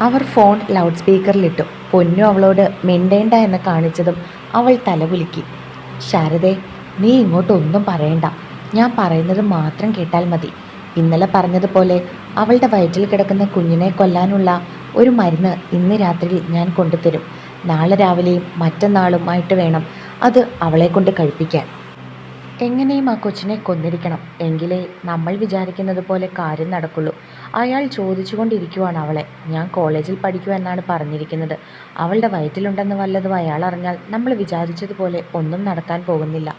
അവർ phone loud സ്പീക്കറിലിട്ടു പൊന്നു അവളോട് മിണ്ടേണ്ട എന്ന് കാണിച്ചതും അവൾ തലകുലുക്കി. ശാരദേ നീ ഇങ്ങോട്ടൊന്നും പറയണ്ട. ഞാൻ പറയുന്നത് മാത്രം കേട്ടാൽ മതി. ഇന്നലെ പറഞ്ഞതുപോലെ അവളുടെ വയറ്റിൽ കിടക്കുന്ന കുഞ്ഞിനെ കൊല്ലാനുള്ള ഒരു മരുന്ന് ഇന്ന് രാത്രി ഞാൻ കൊണ്ടുതരും. നാളെ രാവിലെയും മറ്റന്നാളുമായിട്ട് വേണം അത് അവളെ കൊണ്ട് കഴിപ്പിക്കാൻ. എങ്ങനെയും ആ കൊച്ചിനെ കൊന്നിരിക്കണം. എങ്കിലേ നമ്മൾ വിചാരിക്കുന്നത് പോലെ കാര്യം നടക്കുള്ളൂ. അയാൾ ചോദിച്ചുകൊണ്ടിരിക്കുവാണ് അവളെ. ഞാൻ കോളേജിൽ പഠിക്കൂ എന്നാണ് പറഞ്ഞിരിക്കുന്നത്. അവളുടെ വയറ്റിലുണ്ടെന്ന് വല്ലതും അയാൾ അറിഞ്ഞാൽ നമ്മൾ വിചാരിച്ചതുപോലെ ഒന്നും നടക്കാൻ പോകുന്നില്ല.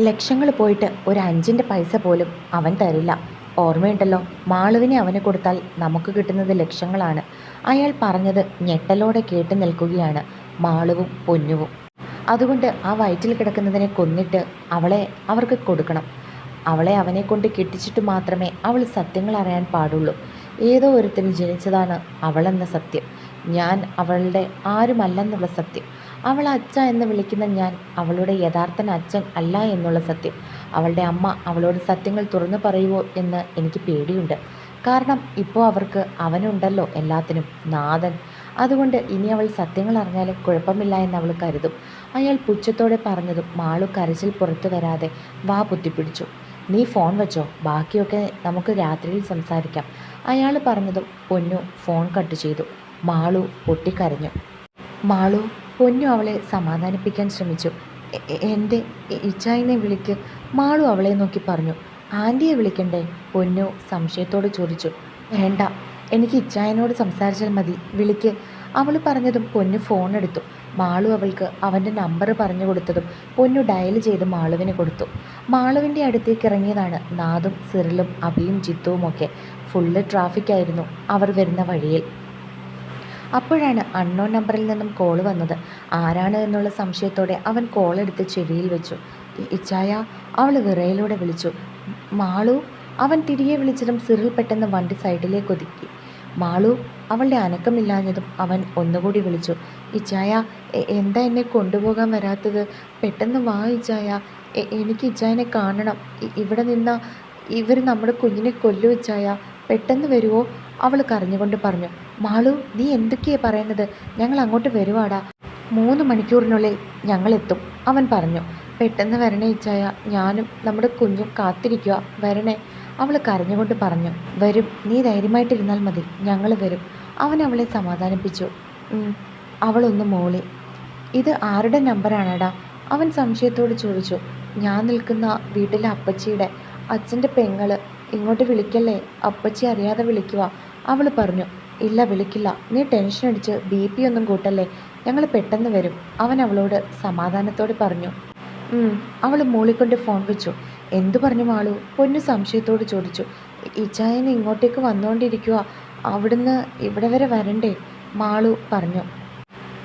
ലക്ഷങ്ങൾ പോയിട്ട് ഒരു അഞ്ചിന്റെ പൈസ പോലും അവൻ തരില്ല. ഓർമ്മയുണ്ടല്ലോ മാളുവിനെ അവന് കൊടുത്താൽ നമുക്ക് കിട്ടുന്നത് ലക്ഷങ്ങളാണ്. അയാൾ പറഞ്ഞത് ഞെട്ടലോടെ കേട്ടു നിൽക്കുകയാണ് മാളുവും പൊന്നുവും. അതുകൊണ്ട് ആ വയറ്റിൽ കിടക്കുന്നതിനെ കൊന്നിട്ട് അവളെ അവർക്ക് കൊടുക്കണം. അവളെ അവനെ കൊണ്ട് കെട്ടിച്ചിട്ട് മാത്രമേ അവൾ സത്യങ്ങൾ അറിയാൻ പാടുള്ളൂ. ഏതോ ഒരുത്തിന് ജനിച്ചതാണ് അവളെന്ന സത്യം. ഞാൻ അവളുടെ ആരുമല്ലെന്നുള്ള സത്യം. അവൾ അച്ഛ എന്ന് വിളിക്കുന്ന ഞാൻ അവളുടെ യഥാർത്ഥൻ അച്ഛൻ അല്ല എന്നുള്ള സത്യം. അവളുടെ അമ്മ അവളോട് സത്യങ്ങൾ തുറന്നു പറയുമോ എന്ന് എനിക്ക് പേടിയുണ്ട്. കാരണം ഇപ്പോൾ അവർക്ക് അവനുണ്ടല്ലോ എല്ലാത്തിനും നാഥൻ. അതുകൊണ്ട് ഇനി അവൾ സത്യങ്ങൾ അറിഞ്ഞാലും കുഴപ്പമില്ല എന്ന് അവൾ കരുതും. അയാൾ പുച്ഛത്തോടെ പറഞ്ഞതും മാളു കരച്ചിൽ പുറത്തു വരാതെ വാ പൊത്തിപ്പിടിച്ചു. നീ ഫോൺ വെച്ചോ. ബാക്കിയൊക്കെ നമുക്ക് രാത്രിയിൽ സംസാരിക്കാം. അയാൾ പറഞ്ഞതും പൊന്നു ഫോൺ കട്ട് ചെയ്തു. മാളു പൊട്ടിക്കരഞ്ഞു. മാളു പൊന്നു അവളെ സമാധാനിപ്പിക്കാൻ ശ്രമിച്ചു. "എ- എ- എന്റെ ഇച്ചായിനെ വിളിക്ക്. മാളു അവളെ നോക്കി പറഞ്ഞു. ആന്റിയെ വിളിക്കണ്ടേ? പൊന്നു സംശയത്തോട് ചോദിച്ചു. വേണ്ട. എനിക്ക് ഇച്ചായനോട് സംസാരിച്ചാൽ മതി. വിളിക്ക്. അവൾ പറഞ്ഞതും പൊന്നു ഫോൺ എടുത്തു. മാളു അവൾക്ക് അവന്റെ നമ്പർ പറഞ്ഞു കൊടുത്തതും പൊന്നു ഡയൽ ചെയ്ത് മാളുവിന് കൊടുത്തു. മാളുവിന്റെ അടുത്തേക്ക് ഇറങ്ങിയതാണ് നാദും സിറിലും അഭിയും ജിത്തുവും ഒക്കെ. ഫുള്ള് ട്രാഫിക്കായിരുന്നു അവർ വരുന്ന വഴിയിൽ. അപ്പോഴാണ് അൺനോൺ നമ്പറിൽ നിന്നും കോൾ വന്നത്. ആരാണ് എന്നുള്ള സംശയത്തോടെ അവൻ കോൾ എടുത്ത് ചെവിയിൽ വെച്ചു. "ഇ- ഇച്ചായ അവൾ വിറയിലൂടെ വിളിച്ചു. മാളു അവൻ തിരികെ വിളിച്ചതും സിറിൽ പെട്ടെന്ന് വണ്ടി സൈഡിലേക്ക് ഒതുക്കി. മാളു അവളുടെ അനക്കമില്ലാഞ്ഞതും അവൻ ഒന്നുകൂടി വിളിച്ചു ഇച്ചായ എന്താ എന്നെ കൊണ്ടുപോകാൻ വരാത്തത്? പെട്ടെന്ന് വാ ഇച്ചായ. എനിക്ക് ഇച്ചായനെ കാണണം. ഇവിടെ നിന്ന ഇവർ നമ്മുടെ കുഞ്ഞിനെ കൊല്ലു ഇച്ചായ. പെട്ടെന്ന് വരുമോ അവൾ കരഞ്ഞുകൊണ്ട് പറഞ്ഞു മാളു നീ എന്തൊക്കെയാ പറയുന്നത്? ഞങ്ങൾ അങ്ങോട്ട് വരുവാടാ. മൂന്ന് മണിക്കൂറിനുള്ളിൽ ഞങ്ങൾ എത്തും അവൻ പറഞ്ഞു. പെട്ടെന്ന് വരണേ ഇച്ചായ. ഞാനും നമ്മുടെ കുഞ്ഞും കാത്തിരിക്കുക വരണേ. അവൾ കരഞ്ഞുകൊണ്ട് പറഞ്ഞു വരും. നീ ധൈര്യമായിട്ടിരുന്നാൽ മതി. ഞങ്ങൾ വരും. അവൻ അവളെ സമാധാനിപ്പിച്ചു. അവളൊന്ന് മോളി. ഇത് ആരുടെ നമ്പറാണെടാ? അവൻ സംശയത്തോട് ചോദിച്ചു. ഞാൻ നിൽക്കുന്ന വീട്ടിലെ അപ്പച്ചിയുടെ അച്ഛന്റെ പെങ്ങൾ. ഇങ്ങോട്ട് വിളിക്കല്ലേ? അപ്പച്ചി അറിയാതെ വിളിക്കുക അവൾ പറഞ്ഞു ഇല്ല വിളിക്കില്ല. നീ ടെൻഷൻ അടിച്ച് ബി പി ഒന്നും കൂട്ടല്ലേ? ഞങ്ങൾ പെട്ടെന്ന് വരും. അവൻ അവളോട് സമാധാനത്തോടെ പറഞ്ഞു. അവൾ മൂളിക്കൊണ്ട് ഫോൺ വെച്ചു. എന്തു പറഞ്ഞു മാളു? പൊന്നു സംശയത്തോട് ചോദിച്ചു. ഇച്ചായൻ ഇങ്ങോട്ടേക്ക് വന്നുകൊണ്ടിരിക്കുക അവിടുന്ന് ഇവിടെ വരെ വരണ്ടേ? മാളു പറഞ്ഞു.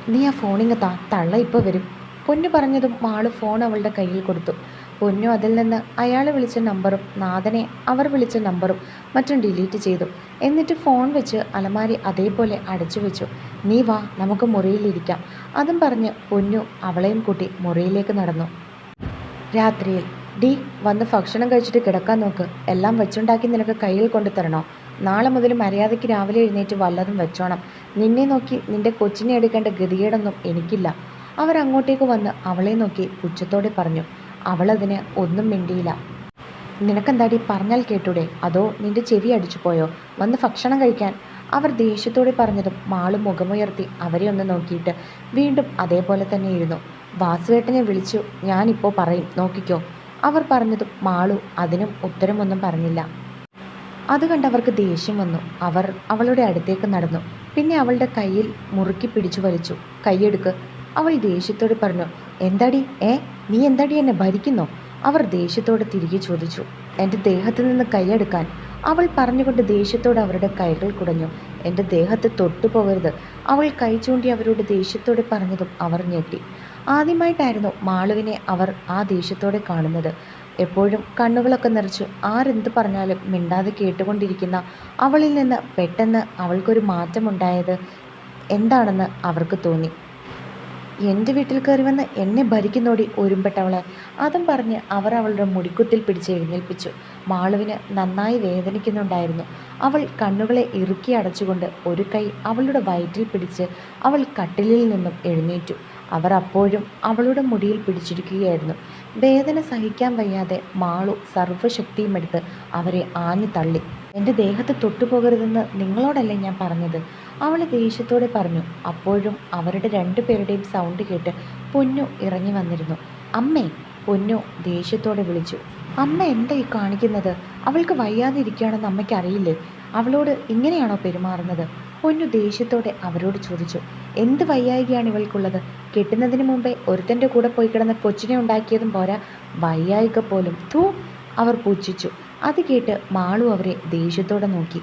നീ ആ ഫോണിങ് താ തള്ള ഇപ്പോൾ വരും. പൊന്നു പറഞ്ഞതും മാളു ഫോൺ അവളുടെ കയ്യിൽ കൊടുത്തു. പൊന്നു അതിൽ നിന്ന് അയാൾ വിളിച്ച നമ്പറും നാഥനെ അവർ വിളിച്ച നമ്പറും മറ്റും ഡിലീറ്റ് ചെയ്തു. എന്നിട്ട് ഫോൺ വെച്ച് അലമാരി അതേപോലെ അടച്ചു വെച്ചു. നീ വാ നമുക്ക് മുറിയിലിരിക്കാം അതും പറഞ്ഞ് പൊന്നു അവളെയും കൂട്ടി മുറിയിലേക്ക് നടന്നു. രാത്രിയിൽ ഡി വന്ന് ഭക്ഷണം കഴിച്ചിട്ട് കിടക്കാൻ നോക്ക്. എല്ലാം വെച്ചുണ്ടാക്കി നിനക്ക് കയ്യിൽ കൊണ്ടു തരണോ നാളെ മുതൽ മര്യാദയ്ക്ക് രാവിലെ എഴുന്നേറ്റ് വല്ലതും വെച്ചോണം. നിന്നെ നോക്കി നിന്റെ കൊച്ചിനെ എടുക്കേണ്ട ഗതികേടൊന്നും എനിക്കില്ല. അവർ അങ്ങോട്ടേക്ക് വന്ന് അവളെ നോക്കി പുച്ഛത്തോടെ പറഞ്ഞു അവളതിന് ഒന്നും മിണ്ടിയില്ല. നിനക്കെന്താടി പറഞ്ഞാൽ കേട്ടൂടെ? അതോ നിന്റെ ചെവി അടിച്ചു പോയോ? വന്ന് ഭക്ഷണം കഴിക്കാൻ? അവർ ദേഷ്യത്തോടെ പറഞ്ഞതും മാളും മുഖമുയർത്തി അവരെ ഒന്ന് നോക്കിയിട്ട് വീണ്ടും അതേപോലെ തന്നെ ഇരുന്നു. വാസുവേട്ടനെ വിളിച്ചു ഞാനിപ്പോൾ പറയും. നോക്കിക്കോ. അവർ പറഞ്ഞതും മാളു അതിനും ഉത്തരമൊന്നും പറഞ്ഞില്ല. അത് കണ്ടവർക്ക് ദേഷ്യം വന്നു. അവർ അവളുടെ അടുത്തേക്ക് നടന്നു. പിന്നെ അവളുടെ കയ്യിൽ മുറുക്കി പിടിച്ചു വലിച്ചു. കൈയെടുക്ക്. അവൾ ദേഷ്യത്തോട് പറഞ്ഞു എന്താടി? ഏ? നീ എന്താടി എന്നെ ഭരിക്കുന്നോ? അവർ ദേഷ്യത്തോടെ തിരികെ ചോദിച്ചു എന്റെ ദേഹത്ത് നിന്ന് കൈയെടുക്കാൻ. അവൾ പറഞ്ഞുകൊണ്ട് ദേഷ്യത്തോടെ അവരുടെ കൈകൾ കുടഞ്ഞു. എന്റെ ദേഹത്ത് തൊട്ടു പോകരുത്. അവൾ കൈ ചൂണ്ടി അവരോട് ദേഷ്യത്തോടെ പറഞ്ഞതും അവർ ഞെട്ടി. ആദ്യമായിട്ടായിരുന്നു മാളുവിനെ അവർ ആ ദേഷ്യത്തോടെ കാണുന്നത്. എപ്പോഴും കണ്ണുകളൊക്കെ നിറച്ച് ആരെന്ത് പറഞ്ഞാലും മിണ്ടാതെ കേട്ടുകൊണ്ടിരിക്കുന്ന അവളിൽ നിന്ന് പെട്ടെന്ന് അവൾക്കൊരു മാറ്റമുണ്ടായത് എന്താണെന്ന് അവർക്ക് തോന്നി. എന്റെ വീട്ടിൽ കയറി വന്ന് എന്നെ ഭരിക്കുന്നോടി ഒരുമ്പെട്ടവളെ. അതും പറഞ്ഞ് അവർ അവളുടെ മുടിക്കുത്തിൽ പിടിച്ച് എഴുന്നേൽപ്പിച്ചു. മാളുവിന് നന്നായി വേദനിക്കുന്നുണ്ടായിരുന്നു. അവൾ കണ്ണുകളെ ഇറുക്കി അടച്ചുകൊണ്ട് ഒരു കൈ അവളുടെ വയറ്റിൽ പിടിച്ച് അവൾ കട്ടിലിൽ നിന്നും എഴുന്നേറ്റു. അവർ അപ്പോഴും അവളുടെ മുടിയിൽ പിടിച്ചിരിക്കുകയായിരുന്നു. വേദന സഹിക്കാൻ വയ്യാതെ മാളു സർവശക്തിയുമെടുത്ത് അവരെ ആഞ്ഞു തള്ളി. എന്റെ ദേഹത്ത് തൊട്ടുപോകരുതെന്ന് നിങ്ങളോടല്ലേ ഞാൻ പറഞ്ഞത്? അവൾ ദേഷ്യത്തോടെ പറഞ്ഞു. അപ്പോഴും അവരുടെ രണ്ടുപേരുടെയും സൗണ്ട് കേട്ട് പൊന്നു ഇറങ്ങി വന്നിരുന്നു. അമ്മേ പൊന്നു ദേഷ്യത്തോടെ വിളിച്ചു. അമ്മ എന്താ ഈ കാണിക്കുന്നത്? അവൾക്ക് വയ്യാതെ ഇരിക്കുകയാണെന്ന് അമ്മയ്ക്ക് അറിയില്ലേ അവളോട് ഇങ്ങനെയാണോ പെരുമാറുന്നത്? പൊന്നു ദേഷ്യത്തോടെ അവരോട് ചോദിച്ചു എന്ത് വയ്യായികയാണ് ഇവൾക്കുള്ളത്? കെട്ടുന്നതിന് മുമ്പേ ഒരുത്തന്റെ കൂടെ പോയി കിടന്ന കൊച്ചിനെ ഉണ്ടാക്കിയതും പോരാ. വയ്യായിക പോലും. തൂ അവർ പൂച്ഛിച്ചു. അത് കേട്ട് മാളു അവരെ ദേഷ്യത്തോടെ നോക്കി.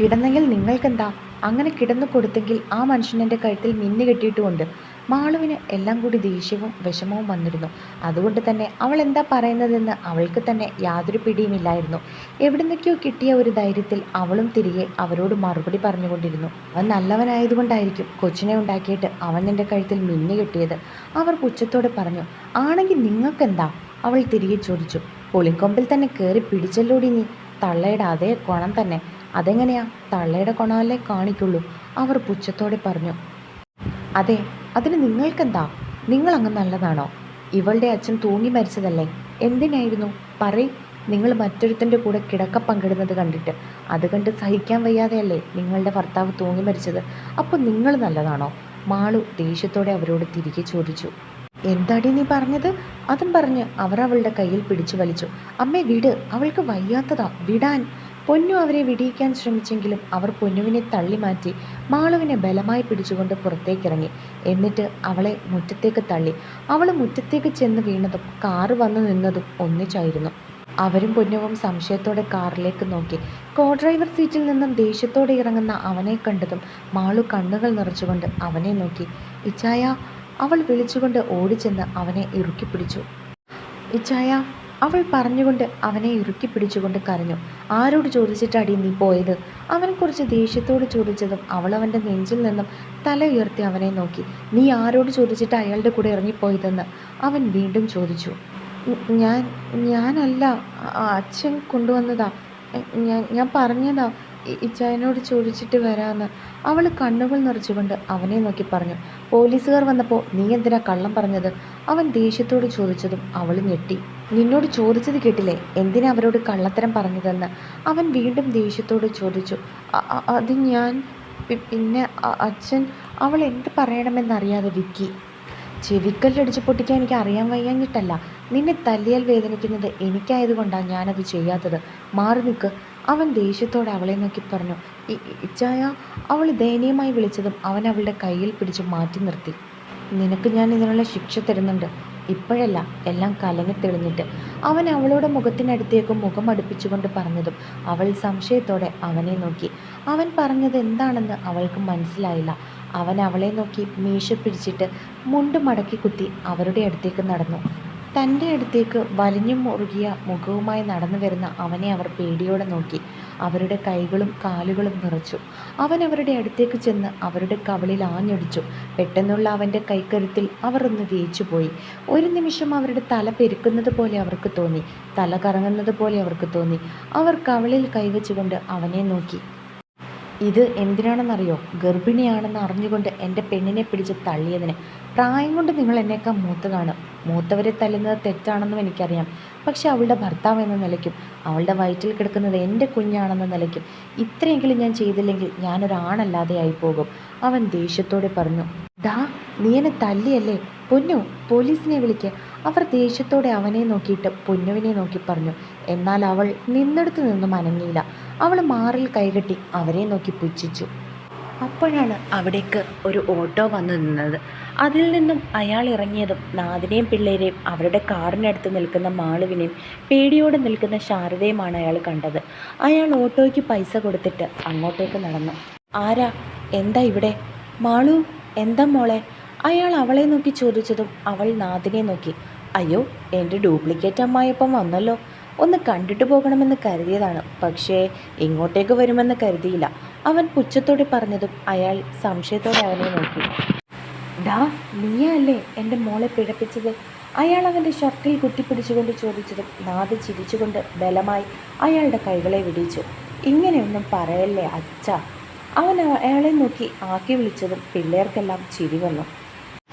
കിടന്നെങ്കിൽ നിങ്ങൾക്കെന്താ? അങ്ങനെ കിടന്നു കൊടുത്തെങ്കിൽ ആ മനുഷ്യനെന്റെ കഴുത്തിൽ മിന്നു കെട്ടിയിട്ടുമുണ്ട്. മാളുവിന് എല്ലാം കൂടി ദേഷ്യവും വിഷമവും വന്നിരുന്നു. അതുകൊണ്ട് തന്നെ അവൾ എന്താ പറയുന്നതെന്ന് അവൾക്ക് തന്നെ യാതൊരു പിടിയുമില്ലായിരുന്നു. എവിടുന്നൊക്കെയോ കിട്ടിയ ഒരു ധൈര്യത്തിൽ അവളും തിരികെ അവരോട് മറുപടി പറഞ്ഞുകൊണ്ടിരുന്നു. അവൻ നല്ലവനായതുകൊണ്ടായിരിക്കും കൊച്ചിനെ ഉണ്ടാക്കിയിട്ട് അവൻ എന്റെ കഴുത്തിൽ മിന്നു കിട്ടിയത്. അവർ പുച്ഛത്തോടെ പറഞ്ഞു ആണെങ്കിൽ നിങ്ങൾക്കെന്താ? അവൾ തിരികെ ചോദിച്ചു പുളിക്കൊമ്പിൽ തന്നെ കയറി പിടിച്ചല്ലോടി നീ? തള്ളയുടെ അതേ കുണം തന്നെ. അതെങ്ങനെയാ? തള്ളയുടെ കുണമല്ലേ കാണിക്കുള്ളൂ. അവർ പുച്ഛത്തോടെ പറഞ്ഞു അതെ അതിന് നിങ്ങൾക്കെന്താ? നിങ്ങൾ അങ്ങ് നല്ലതാണോ? ഇവളുടെ അച്ഛൻ തൂങ്ങി മരിച്ചതല്ലേ? എന്തിനായിരുന്നു? പറയും. നിങ്ങൾ മറ്റൊരുത്തന്റെ കൂടെ കിടക്ക പങ്കിടുന്നത് കണ്ടിട്ട്. അത് കണ്ട് സഹിക്കാൻ വയ്യാതെയല്ലേ നിങ്ങളുടെ ഭർത്താവ് തൂങ്ങി മരിച്ചത്? അപ്പോൾ നിങ്ങൾ നല്ലതാണോ? മാളു ദേഷ്യത്തോടെ അവരോട് തിരികെ ചോദിച്ചു. എന്താടി നീ പറഞ്ഞത്? അതും പറഞ്ഞ് അവർ അവളുടെ കയ്യിൽ പിടിച്ചു വലിച്ചു. അമ്മേ വിട്. അവൾക്ക് വയ്യാത്തതാ. വിടാൻ. പൊന്നു അവരെ വിടിയിക്കാൻ ശ്രമിച്ചെങ്കിലും അവർ പൊന്നുവിനെ തള്ളി മാറ്റി മാളുവിനെ ബലമായി പിടിച്ചുകൊണ്ട് പുറത്തേക്കിറങ്ങി. എന്നിട്ട് അവളെ മുറ്റത്തേക്ക് തള്ളി. അവൾ മുറ്റത്തേക്ക് ചെന്ന് വീണതും കാറ് വന്നു നിന്നതും ഒന്നിച്ചായിരുന്നു. അവരും പൊന്നുവും സംശയത്തോടെ കാറിലേക്ക് നോക്കി. കോ ഡ്രൈവർ സീറ്റിൽ നിന്നും ദേഷ്യത്തോടെ ഇറങ്ങുന്ന അവനെ കണ്ടതും മാളു കണ്ണുകൾ നിറച്ചുകൊണ്ട് അവനെ നോക്കി. ഇച്ചായ അവൾ വിളിച്ചുകൊണ്ട് ഓടിച്ചെന്ന് അവനെ ഇറുക്കി പിടിച്ചു. ഇച്ചായ അവൾ പറഞ്ഞുകൊണ്ട് അവനെ ഇറുക്കി പിടിച്ചുകൊണ്ട് കരഞ്ഞു. ആരോട് ചോദിച്ചിട്ടാടി നീ പോയത്? അവൻ കുറച്ച് ദേഷ്യത്തോട് ചോദിച്ചതും അവൾ അവന്റെ നെഞ്ചിൽ നിന്നും തല ഉയർത്തി അവനെ നോക്കി. നീ ആരോട് ചോദിച്ചിട്ട് അയാളുടെ കൂടെ ഇറങ്ങിപ്പോയതെന്ന്? അവൻ വീണ്ടും ചോദിച്ചു. "ഉം, ഞാൻ ഞാനല്ല അച്ഛൻ കൊണ്ടുവന്നതാ. ഞാൻ ഞാൻ പറഞ്ഞതാ. ഇച്ചായനോട് ചോദിച്ചിട്ട് വരാമെന്ന് അവൾ കണ്ണുകൾ നിറച്ചുകൊണ്ട് അവനെ നോക്കി പറഞ്ഞു. പോലീസുകാർ വന്നപ്പോൾ നീ എന്തിനാ കള്ളം പറഞ്ഞത്? അവൻ ദേഷ്യത്തോട് ചോദിച്ചതും അവൾ ഞെട്ടി. നിന്നോട് ചോദിച്ചത് കേട്ടില്ലേ? എന്തിനാ അവരോട് കള്ളത്തരം പറഞ്ഞതെന്ന്? അവൻ വീണ്ടും ദേഷ്യത്തോട് ചോദിച്ചു. "അ- അ- അത് ഞാൻ പിന്നെ അച്ഛൻ അവൾ എന്ത് പറയണമെന്നറിയാതെ വിക്കി. ചെവിക്കല്ലടിച്ച് പൊട്ടിക്കാൻ എനിക്ക് അറിയാൻ വയ്യാഞ്ഞിട്ടല്ല. നിന്നെ തല്ലിയാൽ വേദനിക്കുന്നത് എനിക്കായതുകൊണ്ടാണ് ഞാനത് ചെയ്യാത്തത്. മാറി നിൽക്ക്. അവൻ ദേഷ്യത്തോടെ അവളെ നോക്കി പറഞ്ഞു "ഇ- ഇ- ഇച്ചായ അവൾ ദയനീയമായി വിളിച്ചതും അവൻ അവളുടെ കയ്യിൽ പിടിച്ച് മാറ്റി നിർത്തി. നിനക്ക് ഞാൻ ഇതിനുള്ള ശിക്ഷ തരുന്നുണ്ട്. ഇപ്പോഴല്ല എല്ലാം കലങ്ങി തെളിഞ്ഞിട്ട്. അവൻ അവളുടെ മുഖത്തിനടുത്തേക്ക് മുഖം അടുപ്പിച്ചുകൊണ്ട് പറഞ്ഞതും അവൾ സംശയത്തോടെ അവനെ നോക്കി. അവൻ പറഞ്ഞത് എന്താണെന്ന് അവൾക്ക് മനസ്സിലായില്ല. അവൻ അവളെ നോക്കി മീശ പിടിച്ചിട്ട് മുണ്ട് മടക്കി കുത്തി അവരുടെ അടുത്തേക്ക് നടന്നു. തന്റെ അടുത്തേക്ക് വലിഞ്ഞു മുറുകിയ മുഖവുമായി നടന്നു വരുന്ന അവനെ അവർ പേടിയോടെ നോക്കി. അവരുടെ കൈകളും കാലുകളും നിറച്ചു. അവൻ അവരുടെ അടുത്തേക്ക് ചെന്ന് അവരുടെ കവളിൽ ആഞ്ഞൊടിച്ചു. പെട്ടെന്നുള്ള അവന്റെ കൈക്കരുത്തിൽ അവർ ഒന്ന് വേച്ചുപോയി ഒരു നിമിഷം അവരുടെ തല പെരുക്കുന്നത് പോലെ അവർക്ക് തോന്നി. തല കറങ്ങുന്നത് പോലെ അവർക്ക് തോന്നി. അവർ കവളിൽ കൈവച്ചുകൊണ്ട് അവനെ നോക്കി. ഇത് എന്തിനാണെന്നറിയോ? ഗർഭിണിയാണെന്ന് അറിഞ്ഞുകൊണ്ട് എന്റെ പെണ്ണിനെ പിടിച്ച് തള്ളിയതിന്. പ്രായം കൊണ്ട് നിങ്ങൾ എന്നേക്കാൾ മൂത്തതാണ്. മൂത്തവരെ തല്ലുന്നത് തെറ്റാണെന്നും എനിക്കറിയാം. പക്ഷെ അവളുടെ ഭർത്താവ് എന്ന നിലയ്ക്കും അവളുടെ വയറ്റിൽ കിടക്കുന്നത് എന്റെ കുഞ്ഞാണെന്ന നിലയ്ക്കും ഇത്രയെങ്കിലും ഞാൻ ചെയ്തില്ലെങ്കിൽ ഞാനൊരാണല്ലാതെ ആയിപ്പോകും. പോകും അവൻ ദേഷ്യത്തോടെ പറഞ്ഞു ഡാ നീ എന്നെ തല്ലിയല്ലേ? പൊന്നു പോലീസിനെ വിളിക്കുക അവർ ദേഷ്യത്തോടെ അവനെ നോക്കിയിട്ട് പൊന്നുവിനെ നോക്കി പറഞ്ഞു എന്നാൽ അവൾ നിന്നെടുത്ത് നിന്നും അനങ്ങിയില്ല. അവൾ മാറിൽ കൈകെട്ടി അവരെ നോക്കി പുച്ഛിച്ചു. അപ്പോഴാണ് അവിടേക്ക് ഒരു ഓട്ടോ വന്നു നിന്നത്. അതിൽ നിന്നും അയാൾ ഇറങ്ങിയതും നാദിനെയും പിള്ളേരെയും അവരുടെ കാറിനടുത്ത് നിൽക്കുന്ന മാളുവിനെയും പേടിയോടെ നിൽക്കുന്ന ശാരദയുമാണ് അയാൾ കണ്ടത്. അയാൾ ഓട്ടോയ്ക്ക് പൈസ കൊടുത്തിട്ട് അങ്ങോട്ടേക്ക് നടന്നു. ആരാ? എന്താ ഇവിടെ? മാളു എന്താ മോളെ? അയാൾ അവളെ നോക്കി ചോദിച്ചതും അവൾ നാദിനെ നോക്കി. അയ്യോ എന്റെ ഡ്യൂപ്ലിക്കേറ്റ് അമ്മായിപ്പം വന്നല്ലോ. ഒന്ന് കണ്ടിട്ട് പോകണമെന്ന് കരുതിയതാണ്. പക്ഷേ ഇങ്ങോട്ടേക്ക് വരുമെന്ന് കരുതിയില്ല. അവൻ പുച്ഛത്തോടെ പറഞ്ഞതും അയാൾ സംശയത്തോടെ അവനെ നോക്കി. ഡാ നീയല്ലേ എന്റെ മോളെ പിഴപ്പിച്ചത്? അയാൾ അവന്റെ ഷർട്ടിൽ കുത്തിപ്പിടിച്ചുകൊണ്ട് ചോദിച്ചതും നാദ് ചിരിച്ചുകൊണ്ട് ബലമായി അയാളുടെ കൈകളെ വിടിച്ചു. ഇങ്ങനെയൊന്നും പറയല്ലേ അച്ഛ? അവൻ അയാളെ നോക്കി ആക്കി വിളിച്ചതും പിള്ളേർക്കെല്ലാം ചിരി വന്നു.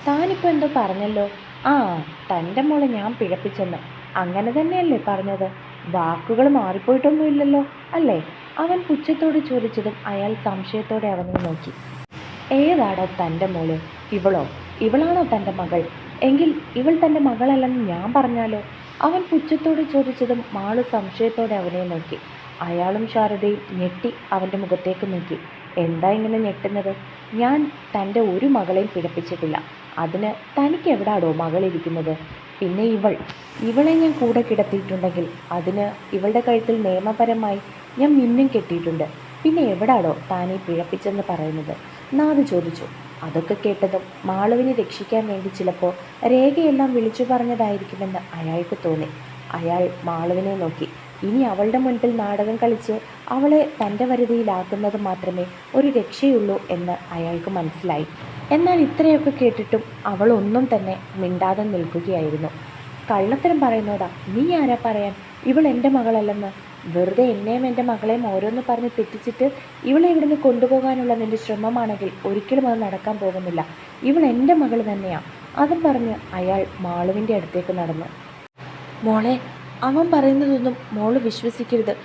താനിപ്പോൾ എന്തോ പറഞ്ഞല്ലോ? ആ തന്റെ മോളെ ഞാൻ പിഴപ്പിച്ചെന്ന്. അങ്ങനെ തന്നെയല്ലേ പറഞ്ഞത്? വാക്കുകൾ മാറിപ്പോയിട്ടൊന്നുമില്ലല്ലോ അല്ലേ? അവൻ പുച്ഛത്തോട് ചോദിച്ചതും അയാൾ സംശയത്തോടെ അവനെ നോക്കി. ഏതാടോ തന്റെ മോൾ? ഇവളോ? ഇവളാണോ തന്റെ മകൾ? എങ്കിൽ ഇവൾ തന്റെ മകളല്ലെന്ന് ഞാൻ പറഞ്ഞാലോ? അവൻ പുച്ഛത്തോട് ചോദിച്ചതും മാൾ സംശയത്തോടെ അവനെ നോക്കി. അയാളും ശാരദയും ഞെട്ടി അവന്റെ മുഖത്തേക്ക് നോക്കി. എന്താ ഇങ്ങനെ ഞെട്ടുന്നത്? ഞാൻ തന്റെ ഒരു മകളെയും പിടിപ്പിച്ചിട്ടില്ല അതിന് തനിക്ക് എവിടാടോ മകളിരിക്കുന്നത്? പിന്നെ ഇവൾ. ഇവളെ ഞാൻ കൂടെ കിടത്തിയിട്ടുണ്ടെങ്കിൽ അതിന് ഇവളുടെ കഴുത്തിൽ നിയമപരമായി ഞാൻ മിന്നും കെട്ടിയിട്ടുണ്ട്. പിന്നെ എവിടാണോ താനീ പിഴപ്പിച്ചെന്ന് പറയുന്നത്? നാദ് ചോദിച്ചു. അതൊക്കെ കേട്ടതും മാളുവിനെ രക്ഷിക്കാൻ വേണ്ടി ചിലപ്പോൾ രേഖയെല്ലാം വിളിച്ചു പറഞ്ഞതായിരിക്കുമെന്ന് അയാൾക്ക് തോന്നി. അയാൾ മാളുവിനെ നോക്കി. ഇനി അവളുടെ മുൻപിൽ നാടകം കളിച്ച് അവളെ തന്റെ വരുതിയിലാക്കുന്നത് മാത്രമേ ഒരു രക്ഷയുള്ളൂ എന്ന് അയാൾക്ക് മനസ്സിലായി. എന്നാൽ ഇത്രയൊക്കെ കേട്ടിട്ടും അവൾ ഒന്നും തന്നെ മിണ്ടാതെ നിൽക്കുകയായിരുന്നു. കള്ളത്തരം പറയുന്നോടാ നീ ആരാ പറയാൻ? ഇവൾ എന്റെ മകളല്ലെന്ന്. വെറുതെ എന്നെയും എന്റെ മകളെയും ഓരോന്ന് പറഞ്ഞ് തെറ്റിച്ചിട്ട് ഇവളെ ഇവിടുന്ന് കൊണ്ടുപോകാനുള്ള നിന്റെ ശ്രമമാണെങ്കിൽ ഒരിക്കലും അത് നടക്കാൻ പോകുന്നില്ല. ഇവൾ എന്റെ മകൾ തന്നെയാണ് അതും പറഞ്ഞ് അയാൾ മാളുവിന്റെ അടുത്തേക്ക് നടന്നു. മോളെ അവൻ പറയുന്നതൊന്നും മോൾ വിശ്വസിക്കരുത്.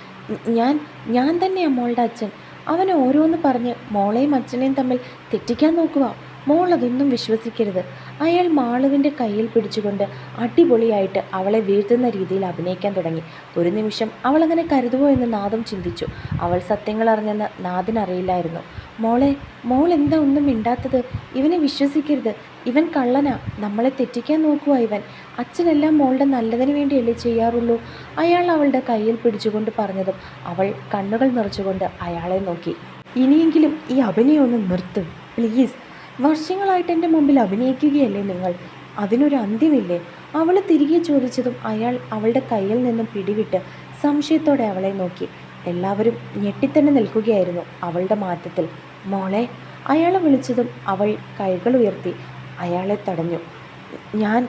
ഞാൻ ഞാൻ തന്നെയാണ് മോളുടെ അച്ഛൻ. അവനെ ഓരോന്ന് പറഞ്ഞ് മോളെയും അച്ഛനെയും തമ്മിൽ തെറ്റിക്കാൻ നോക്കുക മോൾ അതൊന്നും വിശ്വസിക്കരുത്. അയാൾ മാളുവിന്റെ കയ്യിൽ പിടിച്ചുകൊണ്ട് അടിപൊളിയായിട്ട് അവളെ വീഴ്ത്തുന്ന രീതിയിൽ അഭിനയിക്കാൻ തുടങ്ങി. ഒരു നിമിഷം അവൾ അങ്ങനെ കരുതുമോ എന്ന് നാദം ചിന്തിച്ചു. അവൾ സത്യങ്ങൾ അറിഞ്ഞെന്ന് നാദിനറിയില്ലായിരുന്നു മോളെ മോൾ എന്താ ഒന്നും മിണ്ടാത്തത്? ഇവനെ വിശ്വസിക്കരുത്. ഇവൻ കള്ളനാ. നമ്മളെ തെറ്റിക്കാൻ നോക്കുക ഇവൻ. അച്ഛനെല്ലാം മോളുടെ നല്ലതിന് വേണ്ടിയല്ലേ ചെയ്യാറുള്ളൂ. അയാൾ അവളുടെ കയ്യിൽ പിടിച്ചുകൊണ്ട് പറഞ്ഞതും അവൾ കണ്ണുകൾ നിറച്ചുകൊണ്ട് അയാളെ നോക്കി. ഇനിയെങ്കിലും ഈ അഭിനയം ഒന്ന് നിർത്തും. പ്ലീസ്. വർഷങ്ങളായിട്ട് എന്റെ മുമ്പിൽ അഭിനയിക്കുകയല്ലേ നിങ്ങൾ? അതിനൊരു അന്ത്യമില്ലേ? അവൾ തിരികെ ചോദിച്ചതും അയാൾ അവളുടെ കയ്യിൽ നിന്നും പിടിവിട്ട് സംശയത്തോടെ അവളെ നോക്കി. എല്ലാവരും ഞെട്ടിത്തന്നെ നിൽക്കുകയായിരുന്നു അവളുടെ മാറ്റത്തിൽ. മോളെ അയാളെ വിളിച്ചതും അവൾ കൈകൾ ഉയർത്തി അയാളെ തടഞ്ഞു. ഞാൻ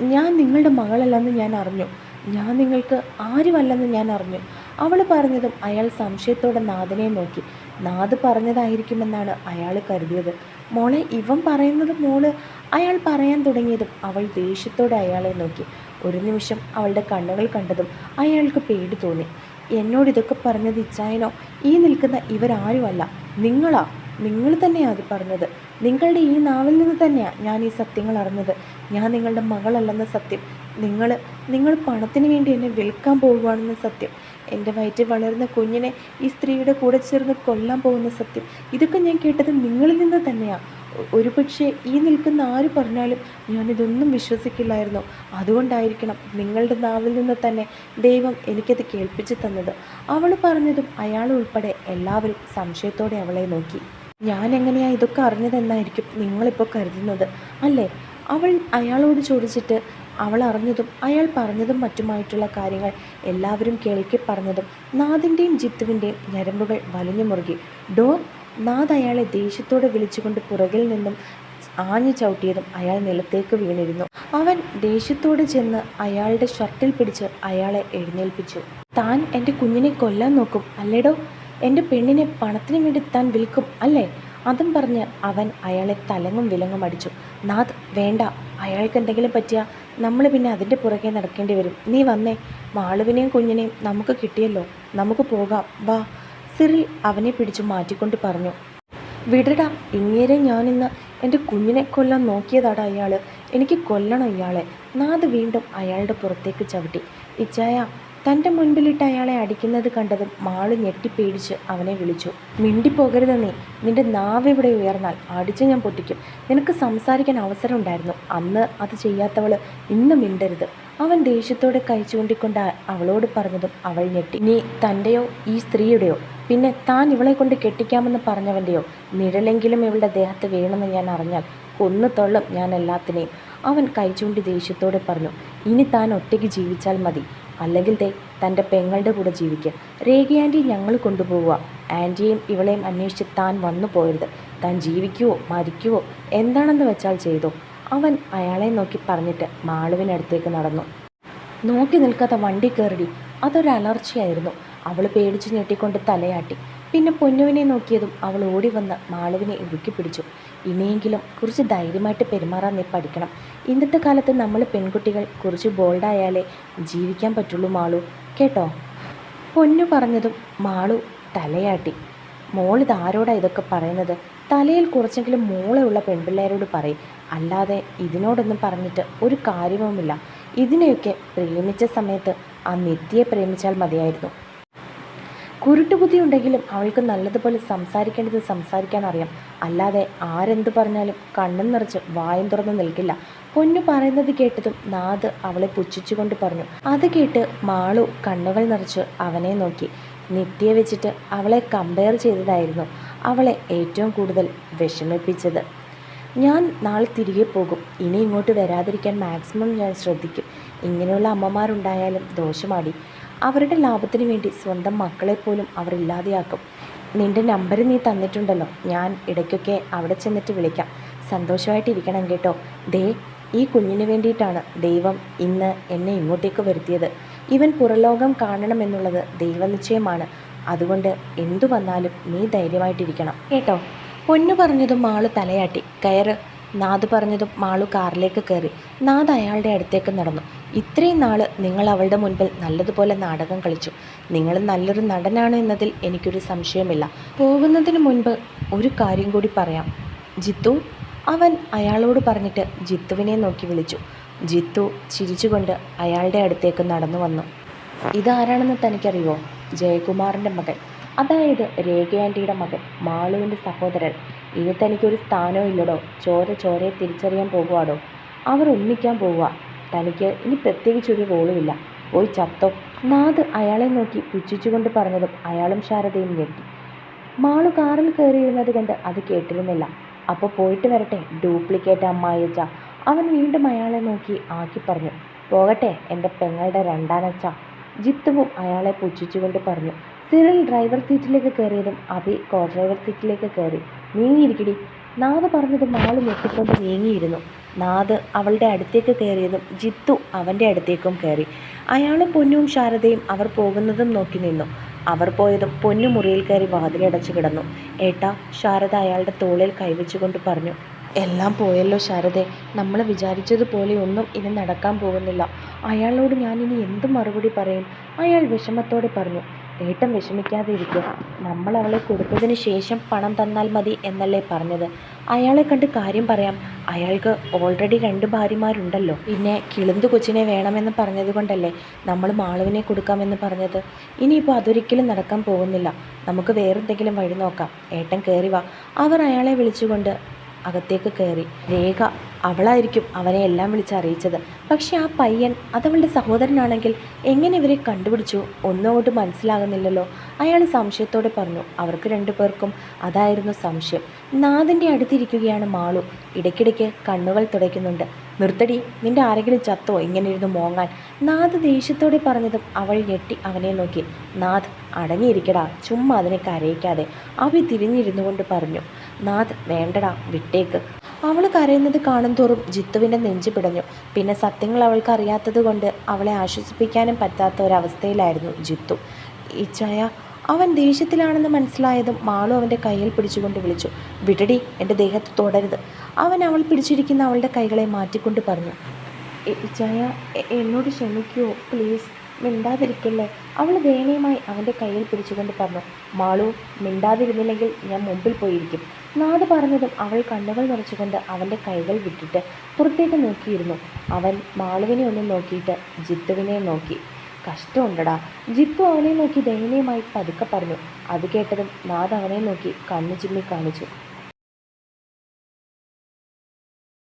ഞാൻ നിങ്ങളുടെ മകളല്ലെന്ന് ഞാൻ അറിഞ്ഞു. ഞാൻ നിങ്ങൾക്ക് ആരുമല്ലെന്ന് ഞാൻ അറിഞ്ഞു. അവൾ പറഞ്ഞതും അയാൾ സംശയത്തോടെ നാഥനെ നോക്കി. നാഥ് പറഞ്ഞതായിരിക്കുമെന്നാണ് അയാൾ കരുതിയത്. മോളെ ഇവൻ പറയുന്നത് മോൾ അയാൾ പറയാൻ തുടങ്ങിയതും അവൾ ദേഷ്യത്തോടെ അയാളെ നോക്കി. ഒരു നിമിഷം അവളുടെ കണ്ണുകൾ കണ്ടതും അയാൾക്ക് പേടി തോന്നി. എന്നോട് ഇതൊക്കെ പറഞ്ഞത് ഇച്ചായനോ? ഈ നിൽക്കുന്ന ഇവരാരുമല്ല? നിങ്ങളാ? നിങ്ങൾ തന്നെയാണ് അത് പറഞ്ഞത്. നിങ്ങളുടെ ഈ നാവിൽ നിന്ന് തന്നെയാണ് ഞാൻ ഈ സത്യങ്ങൾ അറിഞ്ഞത്. ഞാൻ നിങ്ങളുടെ മകളല്ലെന്ന സത്യം. നിങ്ങൾ നിങ്ങൾ പണത്തിന് വേണ്ടി എന്നെ വിൽക്കാൻ പോകുകയാണെന്ന സത്യം. എന്റെ വയറ്റിൽ വളരുന്ന കുഞ്ഞിനെ ഈ സ്ത്രീയുടെ കൂടെ ചേർന്ന് കൊല്ലാൻ പോകുന്ന സത്യം. ഇതൊക്കെ ഞാൻ കേട്ടത് നിങ്ങളിൽ നിന്ന് തന്നെയാണ് ഒരു പക്ഷേ ഈ നിൽക്കുന്ന ആര് പറഞ്ഞാലും ഞാനിതൊന്നും വിശ്വസിക്കില്ലായിരുന്നു. അതുകൊണ്ടായിരിക്കണം നിങ്ങളുടെ നാവിൽ നിന്ന് തന്നെ ദൈവം എനിക്കത് കേൾപ്പിച്ചു തന്നത്. അവൾ പറഞ്ഞതും അയാൾ ഉൾപ്പെടെ എല്ലാവരും സംശയത്തോടെ അവളെ നോക്കി. ഞാൻ എങ്ങനെയാ ഇതൊക്കെ അറിഞ്ഞതെന്നായിരിക്കും നിങ്ങളിപ്പോൾ കരുതുന്നത് അല്ലേ? അവൾ അയാളോട് ചോദിച്ചിട്ട് അവൾ അറിഞ്ഞതും അയാൾ പറഞ്ഞതും മറ്റുമായിട്ടുള്ള കാര്യങ്ങൾ എല്ലാവരും കേൾക്കി പറഞ്ഞതും നാദിന്റെയും ജിത്തുവിന്റെയും ഞരമ്പുകൾ വലിഞ്ഞു മുറുകി. ഡോർ നാദ് അയാളെ ദേഷ്യത്തോടെ വിളിച്ചുകൊണ്ട് പുറകിൽ നിന്നും ആഞ്ഞു ചവിട്ടിയതും അയാൾ നിലത്തേക്ക് വീണിരുന്നു. അവൻ ദേഷ്യത്തോടെ ചെന്ന് അയാളുടെ ഷർട്ടിൽ പിടിച്ച് അയാളെ എഴുന്നേൽപ്പിച്ചു. താൻ എന്റെ കുഞ്ഞിനെ കൊല്ലാൻ നോക്കും അല്ലേടോ എന്റെ പെണ്ണിനെ പണത്തിന് വേണ്ടി താൻ വിൽക്കും അല്ലേ? അതും പറഞ്ഞ് അവൻ അയാളെ തലങ്ങും വിലങ്ങും അടിച്ചു. നാഥ് വേണ്ട. അയാൾക്ക് എന്തെങ്കിലും പറ്റിയാൽ നമ്മൾ പിന്നെ അതിന്റെ പുറകെ നടക്കേണ്ടി വരും. നീ വന്നേ. മാളുവിനെയും കുഞ്ഞിനെയും നമുക്ക് കിട്ടിയല്ലോ. നമുക്ക് പോകാം. വാ. സിറിൽ അവനെ പിടിച്ചു മാറ്റിക്കൊണ്ട് പറഞ്ഞു. വിടടാ. ഇങ്ങേരെ ഞാനിന്ന് എന്റെ കുഞ്ഞിനെ കൊല്ലാൻ നോക്കിയതാടാ അയാൾ എനിക്ക് കൊല്ലണം ഇയാളെ. നാഥ് വീണ്ടും അയാളുടെ പുറത്തേക്ക് ചവിട്ടി. ഇച്ചായ തന്റെ മുൻപിലിട്ട് അയാളെ അടിക്കുന്നത് കണ്ടതും മാൾ ഞെട്ടിപ്പേടിച്ച് അവനെ വിളിച്ചു. മിണ്ടിപ്പോകരുത് നീ നിന്റെ നാവ് ഇവിടെ ഉയർന്നാൽ അടിച്ച് ഞാൻ പൊട്ടിക്കും. നിനക്ക് സംസാരിക്കാൻ അവസരം ഉണ്ടായിരുന്നു അന്ന് അത് ചെയ്യാത്തവൾ ഇന്ന് മിണ്ടരുത്. അവൻ ദേഷ്യത്തോടെ കൈ അവളോട് പറഞ്ഞതും അവൾ ഞെട്ടി. നീ തന്റെയോ ഈ സ്ത്രീയുടെയോ? പിന്നെ താൻ ഇവളെ കൊണ്ട് കെട്ടിക്കാമെന്ന് പറഞ്ഞവന്റെയോ നിഴലെങ്കിലും ഇവളുടെ ദേഹത്ത് വീണെന്ന് ഞാൻ അറിഞ്ഞാൽ കൊന്നു തൊള്ളും ഞാൻ എല്ലാത്തിനെയും. അവൻ കൈ ചൂണ്ടി ദേഷ്യത്തോടെ പറഞ്ഞു. ഇനി താൻ ഒറ്റയ്ക്ക് ജീവിച്ചാൽ മതി. അല്ലെങ്കിൽ ദേ തന്റെ പെങ്ങളുടെ കൂടെ ജീവിക്കുക രേഖ ആന്റി ഞങ്ങൾ കൊണ്ടുപോവുക. ആന്റിയും ഇവളെയും അന്വേഷിച്ച് താൻ വന്നു പോയരുത് താൻ ജീവിക്കുവോ മരിക്കുവോ എന്താണെന്ന് വെച്ചാൽ ചെയ്തോ. അവൻ അയാളെ നോക്കി പറഞ്ഞിട്ട് മാളുവിനടുത്തേക്ക് നടന്നു. നോക്കി നിൽക്കാത്ത വണ്ടി കയറി അതൊരു അലർച്ചയായിരുന്നു. അവൾ പേടിച്ചു ഞെട്ടിക്കൊണ്ട് തലയാട്ടി. പിന്നെ പൊന്നുവിനെ നോക്കിയതും അവൾ ഓടി വന്ന് മാളുവിനെ ഇറുക്കി പിടിച്ചു. ഇനിയെങ്കിലും കുറച്ച് ധൈര്യമായിട്ട് പെരുമാറാൻ നീ പഠിക്കണം. ഇന്നത്തെ കാലത്ത് നമ്മൾ പെൺകുട്ടികൾ കുറച്ച് ബോൾഡായാലേ ജീവിക്കാൻ പറ്റുള്ളൂ മാളു. കേട്ടോ? പൊന്നു പറഞ്ഞതും മാളു തലയാട്ടി. മോളിത് ആരോടാ ഇതൊക്കെ പറയുന്നത്? തലയിൽ കുറച്ചെങ്കിലും മൂളയുള്ള പെൺപിള്ളേരോട് പറയും. അല്ലാതെ ഇതിനോടൊന്നും പറഞ്ഞിട്ട് ഒരു കാര്യവുമില്ല. ഇതിനെയൊക്കെ പ്രേമിച്ച സമയത്ത് ആ നിത്യയെ പ്രേമിച്ചാൽ മതിയായിരുന്നു. കുരുട്ടുബുദ്ധി ഉണ്ടെങ്കിലും അവൾക്ക് നല്ലതുപോലെ സംസാരിക്കേണ്ടത് സംസാരിക്കാൻ അറിയാം അല്ലാതെ ആരെന്ത് പറഞ്ഞാലും കണ്ണും നിറച്ച് വായും തുറന്ന് നിൽക്കില്ല. പൊന്നു പറയുന്നത് കേട്ടതും നാദ് അവളെ പുച്ഛിച്ചുകൊണ്ട് പറഞ്ഞു. അത് കേട്ട് മാളു കണ്ണുകൾ നിറച്ച് അവനെ നോക്കി. നിത്യ വെച്ചിട്ട് അവളെ കമ്പയർ ചെയ്തതായിരുന്നു അവളെ ഏറ്റവും കൂടുതൽ വിഷമിപ്പിച്ചത്. ഞാൻ നാളെ തിരികെ പോകും. ഇനി ഇങ്ങോട്ട് വരാതിരിക്കാൻ മാക്സിമം ഞാൻ ശ്രദ്ധിക്കും. ഇങ്ങനെയുള്ള അമ്മമാരുണ്ടായാലും ദോഷമാടി. അവരുടെ ലാഭത്തിന് വേണ്ടി സ്വന്തം മക്കളെ പോലും അവർ ഇല്ലാതെയാക്കും. നിന്റെ നമ്പർ നീ തന്നിട്ടുണ്ടല്ലോ. ഞാൻ ഇടയ്ക്കൊക്കെ അവിടെ ചെന്നിട്ട് വിളിക്കാം. സന്തോഷമായിട്ടിരിക്കണം കേട്ടോ. ദേ ഈ കുഞ്ഞിന് വേണ്ടിയിട്ടാണ് ദൈവം ഇന്ന് എന്നെ ഇങ്ങോട്ടേക്ക് വരുത്തിയത്. ഇവൻ പുറലോകം കാണണമെന്നുള്ളത് ദൈവനിശ്ചയമാണ്. അതുകൊണ്ട് എന്തു വന്നാലും നീ ധൈര്യമായിട്ടിരിക്കണം. കേട്ടോ. പൊന്നു പറഞ്ഞതും മാൾ തലയാട്ടി. കയറ്. നാദ് പറഞ്ഞതും മാളു കാറിലേക്ക് കയറി. നാദ് അയാളുടെ അടുത്തേക്ക് നടന്നു. ഇത്രയും നാൾ നിങ്ങൾ അവളുടെ മുൻപിൽ നല്ലതുപോലെ നാടകം കളിച്ചു. നിങ്ങൾ നല്ലൊരു നടനാണ് എന്നതിൽ എനിക്കൊരു സംശയമില്ല പോകുന്നതിന് മുൻപ് ഒരു കാര്യം കൂടി പറയാം. ജിത്തു അവൻ അയാളോട് പറഞ്ഞിട്ട് ജിത്തുവിനെ നോക്കി വിളിച്ചു. ജിത്തു ചിരിച്ചുകൊണ്ട് അയാളുടെ അടുത്തേക്ക് നടന്നു വന്നു. ഇതാരാണെന്ന് തനിക്കറിയോ ജയകുമാറിന്റെ മകൻ. അതായത് രേഖ മകൻ മാളുവിന്റെ സഹോദരൻ. ഇനി തനിക്കൊരു സ്ഥാനവും ഇല്ലടോ. ചോര ചോരയെ തിരിച്ചറിയാൻ പോകുവാടോ? അവർ ഒന്നിക്കാൻ പോവുക. തനിക്ക് ഇനി പ്രത്യേകിച്ചൊരു റോളുമില്ല പോയി ചത്തോ? നാദ് അയാളെ നോക്കി പുച്ഛിച്ചുകൊണ്ട് പറഞ്ഞതും അയാളും ശാരദയും ഞെട്ടി. മാളു കാറിൽ കയറിയിരുന്നത് കണ്ട് അത് കേട്ടിരുന്നില്ല. അപ്പോൾ പോയിട്ട് വരട്ടെ ഡ്യൂപ്ലിക്കേറ്റ് അമ്മായിച്ച അവൻ വീണ്ടും അയാളെ നോക്കി ആക്കി പറഞ്ഞു. പോകട്ടെ എന്റെ പെങ്ങളുടെ രണ്ടാനച്ച ജിത്തുവും അയാളെ പുച്ഛിച്ചുകൊണ്ട് പറഞ്ഞു. സിറിൽ ഡ്രൈവർ സീറ്റിലേക്ക് കയറിയതും അഭി കോ ഡ്രൈവർ സീറ്റിലേക്ക് കയറി നീങ്ങിയിരിക്കടി നാദ് പറഞ്ഞത് മാൾ ഞെട്ടിക്കൊണ്ട് നീങ്ങിയിരുന്നു. നാദ് അവളുടെ അടുത്തേക്ക് കയറിയതും ജിത്തു അവന്റെ അടുത്തേക്കും കയറി. അയാളും പൊന്നും ശാരദയും അവർ പോകുന്നതും നോക്കി നിന്നു. അവർ പോയതും പൊന്നു മുറിയിൽ കയറി വാതിലടച്ചു കിടന്നു. ഏട്ടാ ശാരദ അയാളുടെ തോളിൽ കൈവച്ചുകൊണ്ട് പറഞ്ഞു എല്ലാം പോയല്ലോ ശാരദെ നമ്മൾ വിചാരിച്ചതുപോലെ ഒന്നും ഇനി നടക്കാൻ പോകുന്നില്ല. അയാളോട് ഞാനിനി എന്ത് മറുപടി പറയും? അയാൾ വിഷമത്തോടെ പറഞ്ഞു ഏട്ടൻ വിഷമിക്കാതെ ഇരിക്കുക നമ്മൾ അവളെ കൊടുത്തതിന് ശേഷം പണം തന്നാൽ മതി എന്നല്ലേ പറഞ്ഞത്. അയാളെ കണ്ട് കാര്യം പറയാം. അയാൾക്ക് ഓൾറെഡി രണ്ട് ഭാര്യമാരുണ്ടല്ലോ. പിന്നെ കിളുന്ത് കൊച്ചിനെ വേണമെന്ന് പറഞ്ഞതുകൊണ്ടല്ലേ നമ്മൾ മാളുവിനെ കൊടുക്കാമെന്ന് പറഞ്ഞത്. ഇനിയിപ്പോൾ അതൊരിക്കലും നടക്കാൻ പോകുന്നില്ല. നമുക്ക് വേറെന്തെങ്കിലും വഴി നോക്കാം. ഏട്ടൻ കയറി വാ. അവർ അയാളെ വിളിച്ചുകൊണ്ട് അകത്തേക്ക് കയറി രേഖ അവളായിരിക്കും അവനെ എല്ലാം വിളിച്ച് അറിയിച്ചത്. പക്ഷെ ആ പയ്യൻ അതവളുടെ സഹോദരനാണെങ്കിൽ എങ്ങനെ ഇവരെ കണ്ടുപിടിച്ചു ഒന്നും അങ്ങോട്ട് മനസ്സിലാകുന്നില്ലല്ലോ? അയാൾ സംശയത്തോടെ പറഞ്ഞു അവർക്ക് രണ്ടു പേർക്കും അതായിരുന്നു സംശയം. നാഥന്റെ അടുത്തിരിക്കുകയാണ് മാളു. ഇടയ്ക്കിടയ്ക്ക് കണ്ണുകൾ തുടയ്ക്കുന്നുണ്ട്. നിർത്തടി നിന്റെ ആരെങ്കിലും ചത്തോ? ഇങ്ങനെ ഇരുന്ന് മോങ്ങാൻ. നാഥ് ദേഷ്യത്തോടെ പറഞ്ഞതും അവൾ ഞെട്ടി അവനെ നോക്കി. നാഥ് അടങ്ങിയിരിക്കടാ. ചുമ്മാ അതിനെ കരയിക്കാതെ. അവി തിരിഞ്ഞിരുന്നു കൊണ്ട് പറഞ്ഞു നാഥ് വേണ്ടടാ. വിട്ടേക്ക്. അവൾ കരയുന്നത് കാണും തോറും ജിത്തുവിന്റെ നെഞ്ചു പിടഞ്ഞു. പിന്നെ സത്യങ്ങൾ അവൾക്ക് അറിയാത്തത് കൊണ്ട് അവളെ ആശ്വസിപ്പിക്കാനും പറ്റാത്ത ഒരവസ്ഥയിലായിരുന്നു ജിത്തു. ഇച്ചായ അവൻ ദേഷ്യത്തിലാണെന്ന് മനസ്സിലായതും മാളു അവന്റെ കയ്യിൽ പിടിച്ചുകൊണ്ട് വിളിച്ചു. വിടടി എന്റെ ദേഹത്ത് തുടരുത്. അവൻ അവൾ പിടിച്ചിരിക്കുന്ന അവളുടെ കൈകളെ മാറ്റിക്കൊണ്ട് പറഞ്ഞു. "എ- ഇച്ചായ എന്നോട് ക്ഷമിക്കുമോ പ്ലീസ്. മിണ്ടാതിരിക്കല്ലേ. അവൾ ദയനീയമായി അവന്റെ കയ്യിൽ പിടിച്ചുകൊണ്ട് പറഞ്ഞു മാളു മിണ്ടാതിരുന്നില്ലെങ്കിൽ ഞാൻ മുമ്പിൽ പോയിരിക്കും. നാട് പറഞ്ഞതും അവൾ കണ്ണുകൾ നിറച്ചുകൊണ്ട് അവന്റെ കൈകൾ വിട്ടിട്ട് പുറത്തേക്ക് നോക്കിയിരുന്നു. അവൻ മാളുവിനെ ഒന്ന് നോക്കിയിട്ട് ജിത്തുവിനെ നോക്കി. കഷ്ടമുണ്ടടാ. ജിത്തു അവനെ നോക്കി ദയനീയമായി പതുക്കെ പറഞ്ഞു. അത് കേട്ടതും നാദ് അവനെ നോക്കി കണ്ണു ചിമ്മി കാണിച്ചു.